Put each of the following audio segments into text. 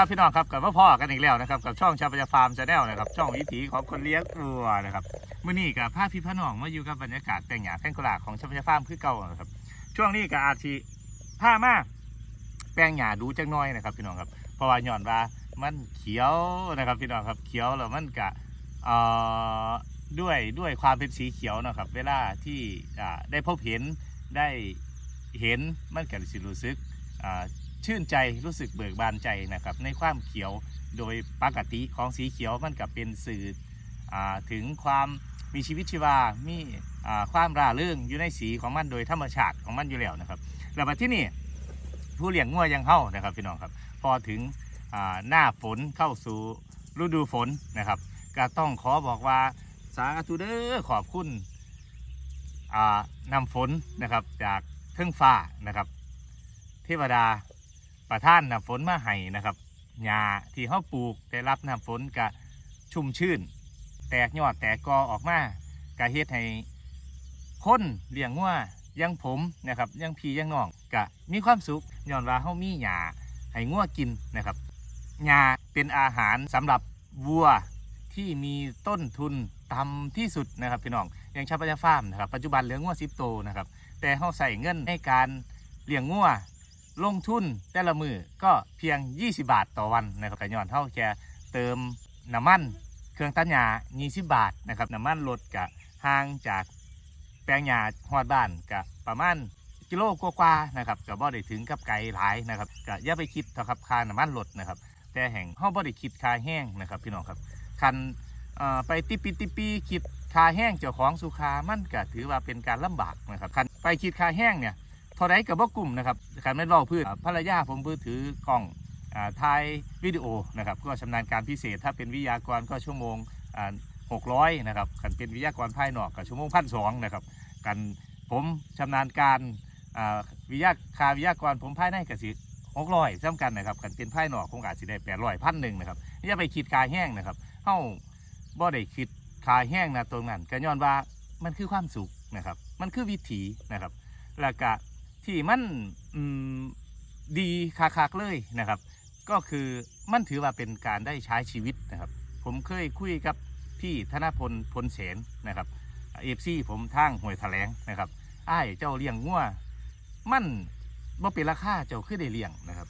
ครับพี่น้องครับกับพ่อๆกันอีกแล้วนะครับกับช่องชาปยาฟาร์มชาแนลนะครับช่องวิถีของคนเลี้ยงวัวนะครับมื่อนี้กับภาพพี่พน้องมาอยู่กับบรรยากาศแต่งหยาแท่งกลาของชาปยาฟาร์มคือเก่านะครับช่วงนี้กับอาชีผ้ามาแปลงหยาดูจังน้อยนะครับพี่น้องครับเพราะว่าย้อนว่ามันเขียวนะครับพี่น้องครับเขียวแล้วมันกะเอ่อด้วยด้วยความเป็นสีเขียวนะครับ เวลาที่อ่าได้พบเห็นได้เห็นมันก็สิรู้สึกอ่า ชื่นใจรู้สึกเบิกบานใจนะครับในความเขียวโดยปกติของสีเขียวมันกับเป็นสื่ออถึงความมีชีวิตชีวา มีความร่าเริงอยู่ในสีของมันโดยธรรมชาติของมันอยู่แล้วนะครับแล้วมาที่นี่ผู้เลี้ยงงัวยังเข้านะครับพี่น้องครับ พอถึงหน้าฝนเข้าสู่ฤดูฝนนะครับก็ต้องขอบอกว่าสาธุเด้อขอบคุณอ่านำฝนนะครับจากเทิงฟ้านะครับ เทวดา ประท่านน้ำฝนมาให้นะครับหญ้าที่เขาปลูกได้รับน้ำฝนกะชุ่มชื่น แตกยอดแตกกอออกมากะเฮ็ดให้คนเลี้ยงงัวอยังผมนะครับยังพี่ยังน้องกะมีความสุขย้อนว่าเขามีหญ้าให้งัวกินนะครับหญ้าเป็นอาหารสำหรับวัวที่มีต้นทุนต่ำที่สุดนะครับพี่น้องอย่างชาวปยาฟาร์มนะครับปัจจุบันเหลืองัวสิบโตวนะครับแต่เขาใส่เงินในการเลี้ยงงัว ลงทุนแต่ละมือก็เพียง 20 บาทต่อวันนะครับกระยอนเท่าแค่เติมน้ำมัน เครื่องตัดหญ้า20 บาทนะครับน้ำมันรถกะห่างจากแปลงหญ้าฮอดบ้านกะประมาณกิโลกว่าๆนะครับก็บ่ได้ถึงกับไกลหลายนะครับก็อย่าไปคิดเท่าครับค่าน้ำมันรถนะครับ แต่แห่งเฮาบ่ได้คิดค่าแห้งนะครับพี่น้องครับคันไปติปีติปีคิดค่าแห้งเจ้าของสุขามันก็ถือว่าเป็นการลำบากนะครับคันไปคิดค่าแห้งเนี่ย เท่าไรกับว่ากลุ่มนะครับการไม่เล่าพืชภรรยาผมมือถือกล้องถ่ายวิดีโอนะครับก็ชำนาญการพิเศษถ้าเป็นวิทยากรก็ชั่วโมงหกร้อยนะครับกันเป็นวิทยากรภายนอกก็ชั่วโมงพันสองนะครับกันผมชำนาญการวิทยาคาวิทยากรผมภายในกสิหกร้อยซ้ำกันนะครับกันเป็นภายนอกคงอาจสิได้แปดร้อยพันหนึ่งนะครับอย่าไปคิดคาแห้งนะครับเฮ้าบ่ได้คิดคาแห้งนะตรงนั้นก็ย้อนว่ามันคือความสุขนะครับ มันคือวิถีนะครับ แล้วก็ ที่มันดีคักๆเลยนะครับ ก็คือมันถือว่าเป็นการได้ใช้ชีวิตนะครับ ผมเคยคุยกับพี่ธนพลพลเสนนะครับเอฟซีผมทางห่วยแถลงนะครับอ้ายเจ้าเลี้ยงงัวมันบ่เป็นราคาเจ้าคือได้เลี้ยงนะครับ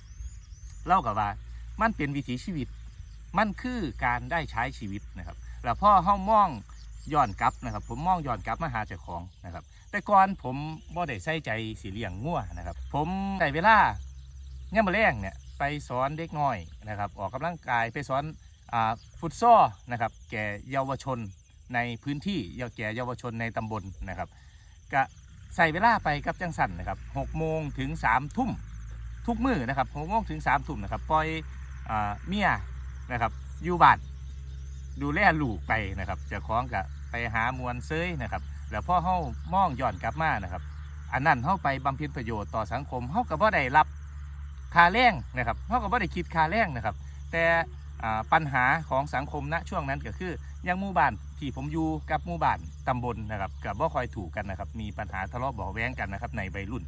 เล่ากับว่ามันเป็นวิถีชีวิต มันคือการได้ใช้ชีวิตนะครับ แล้วพ่อเฮ้ามองย้อนกลับนะครับ ผมมองย้อนกลับมาหาเจ้าของนะครับ แต่ก่อนผมบ่ได้ใส่ใจสีเลี้ยงงัวนะครับ ผมได้เวลาเนี่ยามาแรงเนี่ยไปสอนเด็กน้อยนะครับ ออกกำลังกายไปสอนอฟุตซอลนะครับ แก่เยาวชนในพื้นที่แก่เยาวชนในตำบลนะครับก็ใส่เวลาไปกับจังสันนะครับหกโมงถึงสามทุ่มทุกมื้อนะครับหกโมงถึงสามทุ่มนะครับปล่อยเมียนะครับอยู่บ้านดูแลลูกไปนะครับจะคล้องกับไปหามวลเซยนะครับ แล้วพอเฮามองย้อนกลับมานะครับ อันนั้นเฮาไปบำเพ็ญประโยชน์ต่อสังคมเฮาก็บ่ได้รับค่าแรงนะครับเฮาก็บ่ได้คิดค่าแรงนะครับ แต่ปัญหาของสังคมณช่วงนั้นก็คือยังหมู่บ้านที่ผมอยู่กับหมู่บ้านตำบลนะครับกับบ่ค่อยถูกกันนะครับ มีปัญหาทะเลาะเบาแว้งกันนะครับ ในวัยรุ่น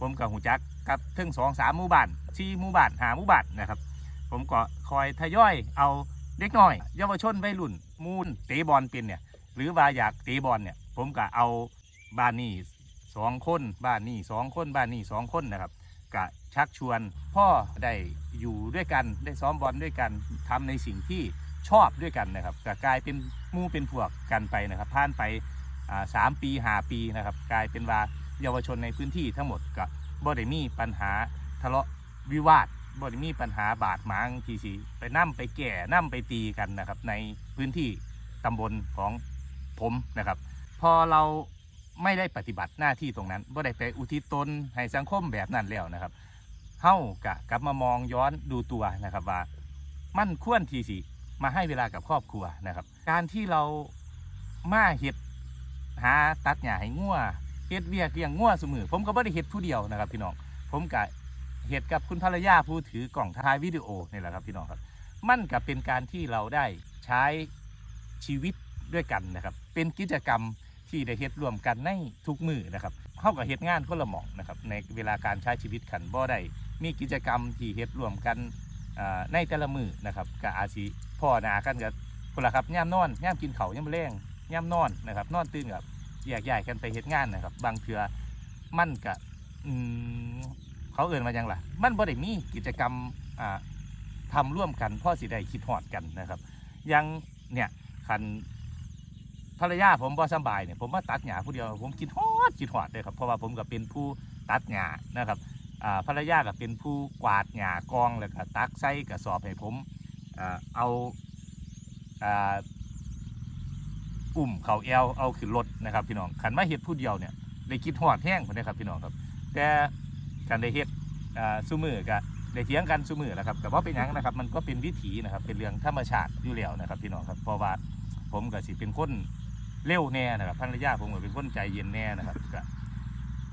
ผมกับหูจักกับถึงสองสามหมู่บ้านสี่หมู่บ้านหาหมู่บ้านนะครับ ผมก็คอยทยอยเอาเด็กน้อย เยาวชนวัยรุ่นมูลเตะบอลเป็นเนี่ยหรือว่าอยากเตะบอลเนี่ย ผมก็เอาบ้านนี้สองคนบ้านนี้สองคนบ้านนี้สองคนนะครับก็ชักชวนพ่อได้อยู่ด้วยกันได้ซ้อมบอลด้วยกันทำในสิ่งที่ชอบด้วยกันนะครับก็กลายเป็นมู่เป็นพวกกันไปนะครับผ่านไปสามปีห้าปีนะครับ กลายเป็นว่าเยาวชนในพื้นที่ทั้งหมดก็บ่ได้มีปัญหาทะเลาะวิวาทบ่ได้มีปัญหาบาดหมางทีสีไปนั่มไปแก่นั่มไปตีกันนะครับ ในพื้นที่ตำบลของผมนะครับ พอเราไม่ได้ปฏิบัติหน้าที่ตรงนั้นบ่ได้ไปอุทิศตนให้สังคมแบบนั้นแล้วนะครับเฮากะกลับมามองย้อนดูตัวนะครับว่า มันควรทีสิมาให้เวลากับครอบครัวนะครับ การที่เรามาเห็ดหาตัดหญ้าให้งัวเฮ็ดเวียกเลี้ยงงัวสมือผมก็บ่ได้เฮ็ดผู้เดียวนะครับ พี่น้องผมกะเฮ็ดกับคุณภรรยาผู้ถือกล่องถ่ายวิดีโอนี่แหละครับพี่น้องครับ มันก็เป็นการที่เราได้ใช้ชีวิตด้วยกันนะครับ เป็นกิจกรรม ที่ได้เฮ็ดร่วมกันในทุกมือนะครับเข้ากับเฮ็ดงานคนละหม่องนะครับในเวลาการใช้ชีวิตขันบ่ได้มีกิจกรรมที่เฮ็ดร่วมกันในแต่ละมือนะครับก็อาจสิพ่อหนากันกับคนละครับย่ามนอนย่ามกินเขาวย่ามแรงย่ามนอนนะครับนอนตื่นกับแยกย้ายกันไปเฮ็ดงานนะครับ บางเทื่อมั่นก็อืมเขาเอื่นมายังล่ะ มันบ่ได้มีกิจกรรมอ่าทำร่วมกันพ่อสิได้คิดฮอดกันนะครับยังเนี่ยคัน ภรรยาผมบ่สบายเนี่ยผมมาตัดหญ้าผู้เดียวผมกินฮอดกินฮอดเลยครับเพราะว่าผมก็เป็นผู้ตัดหญ้านะครับอ่าภรรยาก็เป็นผู้กวาดหญ้ากองแล้วก็ตักใส่กระสอบให้ผมอ่าเอาอ่าอุ่มเขาแอลเอาขึ้นรถนะครับพี่น้องคันมาเฮ็ดผู้เดียวเนี่ยได้คิดฮอดแห้งคนนี้ครับพี่น้องครับ แต่การได้เฮ็ดอ่าซุมือก็ได้เถียงกันซุมือนะครับแต่ว่าเป็นยังนะครับมันก็เป็นวิถีนะครับเป็นเรื่องธรรมชาติอยู่แล้วนะครับพี่น้องครับเพราะว่าผมก็สิเป็นคน เร็วแน่นะครับภรรยาผมก็เป็นคนใจเย็นแน่นะครับก็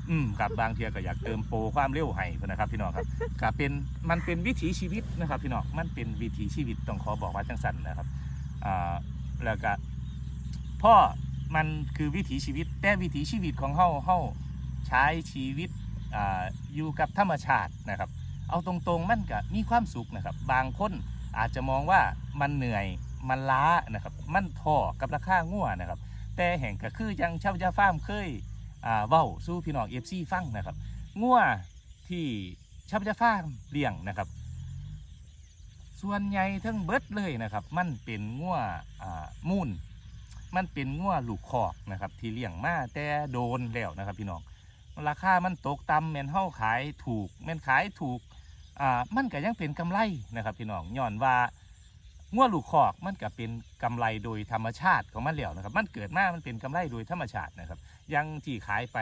อืมกับบางเทียก็อยากเติมโปรความเร็วให้เพิ่นะครับพี่น้องครับก็เป็นมันเป็นวิถีชีวิตนะครับพี่น้องมันเป็นวิถีชีวิตต้องขอบอกว่าจังสันนะครับอ่าแล้วก็พ่อมันคือวิถีชีวิต แต่วิถีชีวิตของเฮาเฮาใช้ชีวิตอ่าอยู่กับธรรมชาตินะครับ เอาตรงๆมันก็มีความสุขนะครับ บางคนอาจจะมองว่ามันเหนื่อยมันล้านะครับ มันท้อกับราคางัวนะครับ แต่แห่งก็คือยังชาวจาฟ้ามเคยอ่าเว้าสู้พี่น้องเอฟซีฟังนะครับงัวที่ชาวจาฟ้ามเลี้ยงนะครับ ส่วนใหญ่ทั้งเบิดเลยนะครับ มันเป็นงัวอ่ามูนมันเป็นงัวลูกคอกนะครับ ที่เลี้ยงมาแต่โดนแล้วนะครับ พี่น้องราคามันตกต่ำแม่นเฮาขายถูกแม่นขายถูกอ่ามันก็ยังเป็นกำไรนะครับ พี่น้องย้อนว่า งัวลูกคอกมันก็เป็นกำไรโดยธรรมชาติของมันแล้วนะครับ มันเกิดมามันเป็นกำไรโดยธรรมชาตินะครับยังที่ขายไป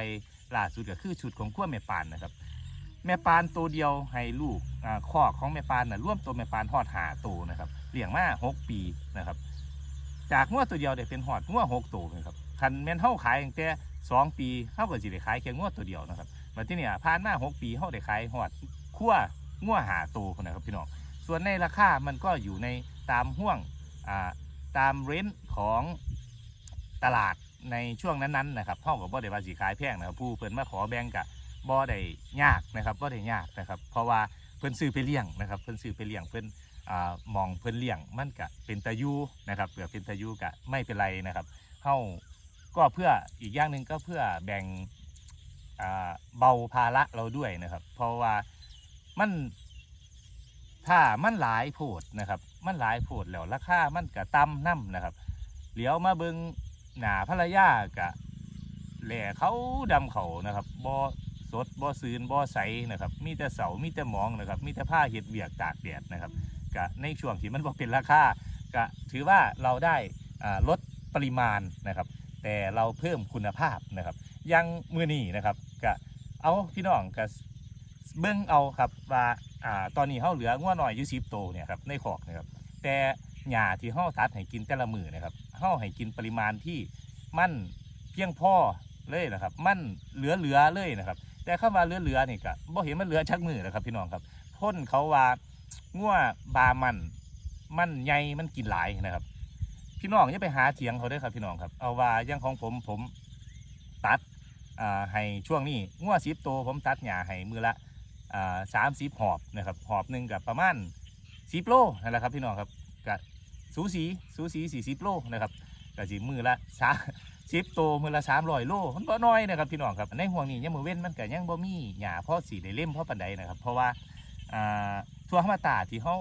ล่าสุดก็คือชุดของขั้วแม่ปานนะครับ แม่ปานตัวเดียวให้ลูกอคอกของแม่ปานน่ะร่วมตัวแม่ปานหอดหาตัวนะครับเลี้ยงมาหกปีนะครับ จากงัวตัวเดียวได้เป็นหอดงัวหกตัวนะครับคันแม่นเฮาขายตั้งแต่สองปีเฮาก็สิได้ขายแค่งัวตัวเดียวนะครับมาที่เนี่ยผ่านมาหกปีเฮาได้ขายหอดขั้วงัวหาตัวนะครับพี่น้องส่วนในราคามันก็อยู่ใน ตามห่วงตามเรนจ์ของตลาดในช่วงนั้นๆนะครับเฮาก็บ่ได้ว่าสิขายแพงนะครับผู้เพิ่นมาขอแบ่งกะบ่ได้ยากนะครับบ่ได้ยากนะครับ เพราะว่าเพิ่นซื้อไปเลี้ยงนะครับเพิ่นซื้อไปเลี้ยงเพิ่นอมองเพิ่นเลี้ยงมันก็เป็นตะยูนะครับเผื่อเป็นตะยูก็ไม่เป็นไรนะครับเฮาก็เพื่ออีกอย่างหนึ่งก็เพื่อแบ่งเบาภาระเราด้วยนะครับ เพราะว่ามันถ้ามันหลายโพดนะครับ มันหลายโพดแล้วราคามันก็ต่ำน้ำนะครับเหลียวมาเบิงหนาภรรยากะแหล่เขาดำเขานะครับบ่สดบ่ซืนบ่ใสนะครับ มีแต่เสามีแต่หมองนะครับ มีแต่ผ้าเห็ดเบียกตากแดดนะครับกะในช่วงที่มันบ่เป็นราคากะถือว่าเราได้อ่าลดปริมาณนะครับ แต่เราเพิ่มคุณภาพนะครับยังมือนี้นะครับกะเอาพี่น้องกะเบิ้งเอาครับว่าอ่าตอนนี้เฮาเหลืองัวหน่อยยู่สิบโตเนี่ยครับในขอกนะครับ แต่หญ้าที่เฮาตัดให้กินแต่ละมือนะครับเฮาให้กินปริมาณที่มันเพียงพอเลยนะครับ มันเหลือเหลือๆเลยนะครับ แต่คำว่าเหลือเหลือๆนี่ก็บ่เห็นมันเหลือชักมือนะครับ พี่น้องครับพ้นเขาว่างัวบามันมันใหญ่มันกินหลายนะครับ พี่น้องอย่าไปหาเถียงเขาเด้ครับพี่น้องครับ เอาว่าอย่างของผมผมตัดให้ช่วงนี้งัวสิบตัวผมตัดหญ้าให้มือละสามสิบหอบนะครับหอบหนึ่งกับประมาณ สิบโลนั่นแหละครับพี่น้องครับกับสูสีสูสีสี่สิบโลนะครับกับสิมือละสามสิบตัวมือละสามร้อยโลมันบ่น้อยนะครับพี่น้องครับในห่วงนี้ยังมือเว้นมันก็ยังบ่มีหญ้าพ่อสีได้เล่มพ่อปันใดนะครับ เพราะว่าอ่าทั่วธรรมตาที่เฮา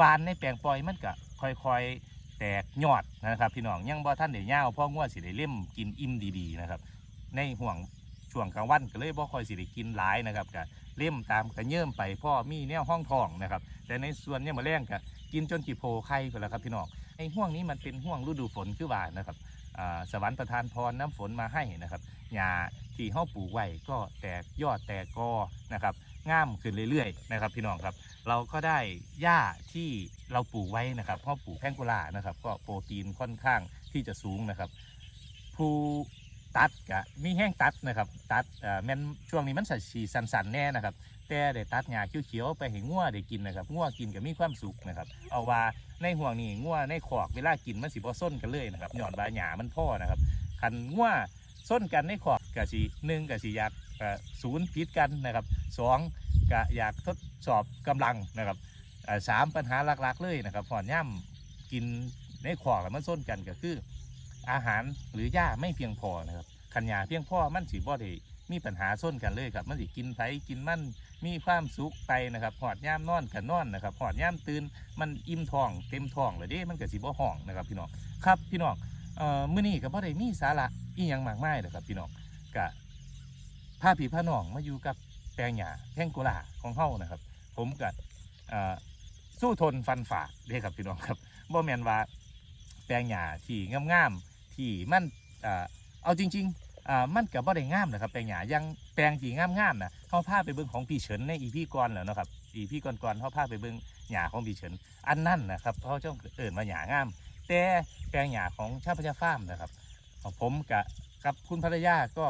วานในแปลงปล่อยมันก็ค่อยๆแตกยอดนะครับ พี่น้องยังบ่ท่านได้ยาวเพราะงัวสิได้เล่มกินอิ่มดีๆนะครับในห่วงช่วงกลางวันก็เลยบ่ค่อยสิได้กินหลายนะครับก็ เล่มตามกระเยิ่มไปพ่อมีแนวห้องทองนะครับ แต่ในส่วนเนี่ยมาแรงก็กินจนกี่โพไข่ไปแล้วครับพี่น้องไอ้ห่วงนี้มันเป็นห่วงฤดูฝนคือว่านะครับสวรรค์ประทานพรน้ำฝนมาให้นะครับหญ้าที่เฮาปลูกไว้ก็แตกยอดแตกกอนะครับง่ามขึ้นเรื่อยๆนะครับพี่น้องครับ เราก็ได้หญ้าที่เราปลูกไว้นะครับพราะปลูกแพงกุลานะครับ ก็โปรตีนค่อนข้างที่จะสูงนะครับ ผู้ ตัดกะมีแห้งตัดนะครับตัดเอ่อแม่นช่วงนี้มันสัสีสันๆแน่นะครับแต่ได้ตัดหญ้าเขียวๆไปให้งัวได้กินนะครับงัวกินก็มีความสุขนะครับเอาว่าในห่วงนี้งัวในขอกเวลากินมันสิบ่ส้นกันเลยนะครับหย้อนว่าหญ้ามันพ่อนะครับคันงัวส้นกันในขอกกะสิหนึ่งกะสิอยากเอ่อศูนย์พิษกันนะครับสองก็อยากทดสอบกำลังนะครับอ่าสามปัญหาหลักๆเลยนะครับหอนย่ำกินในขอกแล้วมันส้นกันก็คือ อาหารหรือหญ้าไม่เพียงพอนะครับขันยาเพียงพอมันสีบ่ได้มีปัญหาส้นกันเลยครับมันสิกินไผกินมันมีความสุขไปนะครับหอดย่ามนอนกันนอนนะครับหอดย่ามตื่นมันอิ่มท้องเต็มท้องเลยเด้มันก็สิบ่ห้องนะครับพี่น้องครับพี่น้องเอ่อมื้อนี้ก็บ่ได้มีสาระอีหยังมากมายนะครับพี่น้องก็พาพี่พาน้องมาอยู่กับแปลงหญ้าแท่งกุหลาของเฮานะครับ ผมก็เอ่อสู้ทนฟันฝ่าเด้ครับพี่น้องครับบ่แม่นว่าแปลงหญ้าที่งามๆ ที่มันเอ่อเอาจริงๆอ่ามันก็บ่ได้งามนะครับแปลงหญ้ายังแปลงที่งามๆนะเฮาพาไปเบิ่งของพี่เฉินในอีพี่ก่อนแล้วเนาะครับอีพี่ก่อนๆเฮาพาไปเบิ่งหญ้าของพี่เฉินอันนั้นนะครับเขาเจ้าเอิ้นว่าหญ้างาม แต่แปลงหญ้าของชาพระยาฟาร์มนะครับของผมกับกับคุณภรรยาก็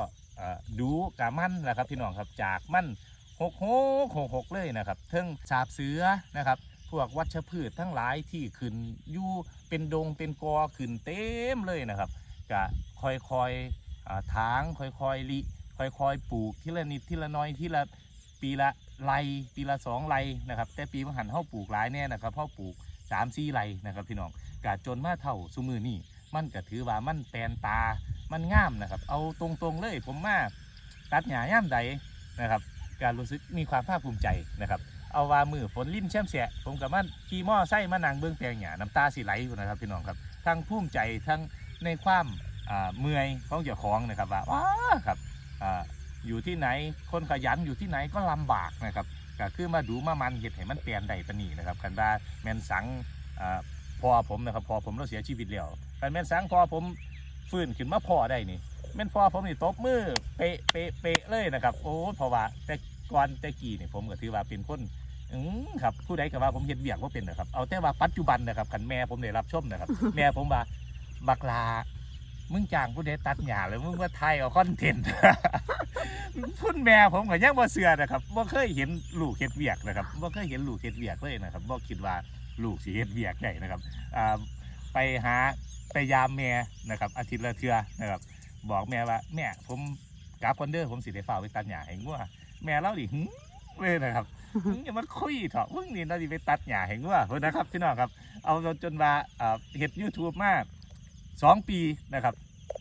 ดูกับมันแหละครับพี่น้องครับจากมันหกหกหกหกเลยนะครับเทิงสาบเสือนะครับ พวกวัชพืชทั้งหลายที่ขึ้นอยู่เป็นดงเป็นกอขึ้นเต็มเลยนะครับก็ค่อยๆอ่าทางค่อยๆลิค่อยๆปลูกทีละนิดทีละน้อยทีละปีละไรปีละสองไรนะครับแต่ปีมหันเฮาปลูกหลายแน่นะครับเฮาปลูกสามสี่ไรนะครับพี่น้องกะจนมาเท่าสุมือนี่มันก็ถือว่ามันแปลนตามันงามนะครับ เอาตรงๆเลยผมมาตัดหญ้าย่ามใดนะครับ การรู้สึกมีความภาคภูมิใจนะครับ เอาว่ามือฝนลิ้นแช่มแฉะผมกับมันขี่มอไส้มานางเบื้องแปลงหยาน้ำตาสิไหลอยู่นะครับพี่น้องครับทั้งภูมิใจทั้งในความเมื่อยของเจ้าของนะครับว่าว้าครับอยู่ที่ไหนคนขยันอยู่ที่ไหนก็ลำบากนะครับก็คือมาดูมามันเห็ดให้มันเปลี่ยนใดปนีนะครับกันว่าแมนสังอพอผมนะครับพอผมเราเสียชีวิตแล้วกันแมนสังพอผมฟื้นขึ้นมาพอได้นี่แม่นพอผมนี่ตบมือเปะเปะเปะเลยนะครับ โอ้เพราะว่าแต่ก่อนแต่กี้เนี่ยผมก็ถือว่าเป็นคน อืมครับผู้ใดก็ว่าผมเห็นเวียกว่าเป็นนะครับเอาแต่ว่าปัจจุบันนะครับขันแม่ผมได้รับชมนะครับ แม่ผมว่าบักลามึงจ้างผู้ใดตัดหญ้าแล้วมึงมาไทยเอาคอนเทนต์ พุ่นแม่ผมก็ยังบ่เชื่อนะครับบ่เคยเห็นลูกเฮ็ดเวียกนะครับบ่เคยเห็นลูกเฮ็ดเวียกเลยนะครับบ่คิดว่าลูกสิเฮ็ดเวียกได้นะครับอ่าไปหาไปยามแม่นะครับอาทิตย์ละเทื่อนะครับ บอกแม่ว่าแม่ผมกลับคอนเดอร์ผมสิได้ฝ้ากไปตัดหญ้าให้งัวแม่เล่าดิหึเลยนะครับ มึงอย่ามาคุยเถอะมึงนี่เราดิไปตัดหญ้าเห็นว่าเพื่อนนะครับพี่น้องครับ เอาจนว่าเอ่อเห็ดยูทูบมาสองปีนะครับ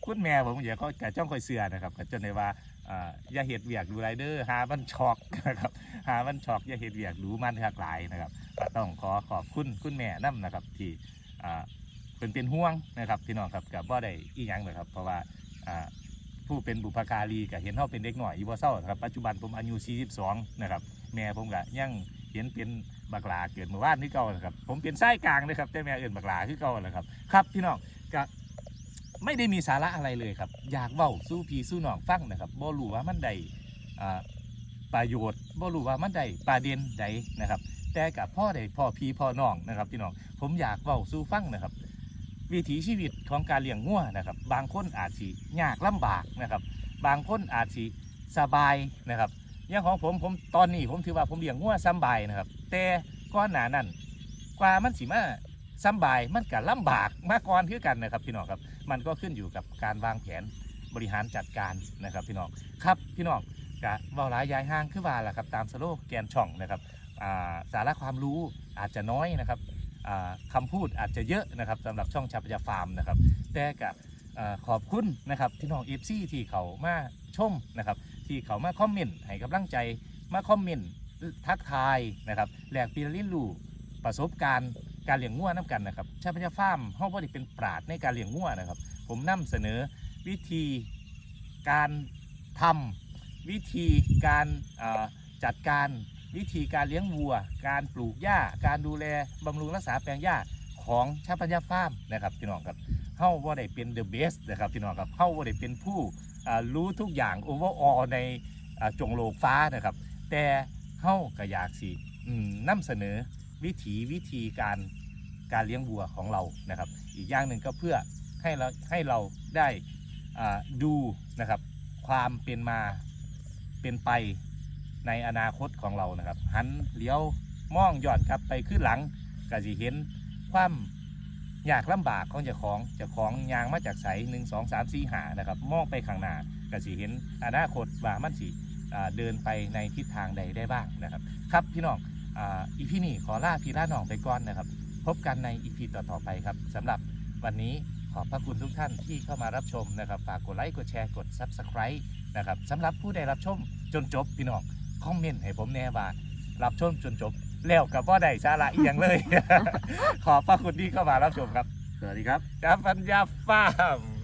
คุณแม่ผมอย่าก็กะจ้องคอยเสือนะครับก็จนในว่าอย่าเห็ดเวียกดูไรเดอร์หามันช็อกนะครับหามันช็อกอย่าเห็ดเวียกดูมันหักหลายนะครับต้องขอขอบคุณคุณแม่นํนะครับ ที่เป็นเป็นห่วงนะครับพี่น้องครับกับว่าได้อีหยังนะครับ เพราะว่าผู้เป็นบุพการีก็เห็นเขาเป็นเด็กหน่อยอีบ่เศร้าครับปัจจุบันผมอายุ 42 นะครับ แม่ผมก็ยังเห็นเป็นบักหลาเกิดเมื่อวานนี่เก่านะครับ ผมเป็นไส้กลางนะครับแต่แม่เอื่นบักหลาคือเก่าแหละครับครับพี่น้องก็ไม่ได้มีสาระอะไรเลยครับ อยากเว้าสู้พี่สู้น้องฟังนะครับบ่รู้ว่ามันใดประโยชน์บ่รู้ว่ามันใดประเด็นใดนะครับ แต่กับพ่อใดพ่อพี่พ่อน้องนะครับพี่น้องผมอยากเว้าสู้ฟังนะครับ วิถีชีวิตของการเลี้ยงงัวนะครับ บางคนอาจสิยากลำบากนะครับ บางคนอาจสิสบายนะครับ อย่างของผมผมตอนนี้ผมถือว่าผมเลี้ยงงัวสำบายนะครับ แต่ก่อนหนานั้นกว่ามันสิมาสำบายมันก็ลำบากมาก่อนคือกันนะครับพี่น้องครับ มันก็ขึ้นอยู่กับการวางแผนบริหารจัดการนะครับพี่น้องครับพี่น้องกะเบาหลายยายห้างคือว่าล่ะครับตามสโลแกนช่องนะครับาสาระความรู้อาจจะน้อยนะครับอ่าคำพูดอาจจะเยอะนะครับสำหรับช่องชาปยาฟาร์มนะครับแต่กับขอบคุณนะครับพี่น้องเอฟซีที่เขามาชมนะครับ ที่เขามาคอมเมนต์ให้กำลังใจมาคอมเมนต์ทักทายนะครับแหลกปีลิ้นลู่ประสบการณ์การเลี้ยงงัวน้ำกันนะครับชาปยาฟาร์มห้องบริเป็นปราดในการเลี้ยงงัวนะครับ ผมนำเสนอวิธีการทำวิธีการจัดการวิธีการเลี้ยงวัว การปลูกหญ้า การดูแลบำรุงรักษาแปลงหญ้าของชาปัญญาฟาร์มนะครับพี่น้องครับเฮาว่าได้เป็นเดอะเบสนะครับพี่น้องครับเฮาว่าได้เป็นผู้ รู้ทุกอย่างโอเวอร์ออในจงโลกฟ้านะครับ แต่เฮาก็อยากสิอืมเสนอวิถีวิธีการการเลี้ยงวัวของเรานะครับ อีกอย่างหนึ่งก็เพื่อให้เราให้เราได้ดูนะครับ ความเป็นมาเป็นไปในอนาคตของเรานะครับ หันเลี้ยวมองย้อนครับไปขึ้นหลังก็จะเห็นความ ยากลำบากของเจ้าของเจ้าของยางมาจากใสหนึ่งสองสามสี่หานะครับ มองไปข้างหน้าก็จะเห็นอนาคตว่ามันสิเดินไปในทิศทางใดได้บ้างนะครับ ครับพี่น้องอีพีนี้ขอล่าพี่ล่าน้องไปก่อนนะครับ พบกันในอีพีต่อๆไปครับสำหรับวันนี้ขอบพระคุณทุกท่านที่เข้ามารับชมนะครับ ฝากกดไลค์กดแชร์กด Subscribe นะครับสำหรับผู้ใดรับชมจนจบพี่น้องคอมเมนต์ให้ผมแน่ว่า รับชมจนจบ แล้วกับว่าได้สาระอีกอย่างเลย ขอบพระคุณที่เข้ามารับชมครับ สวัสดีครับกับปัญญาฟาร์ม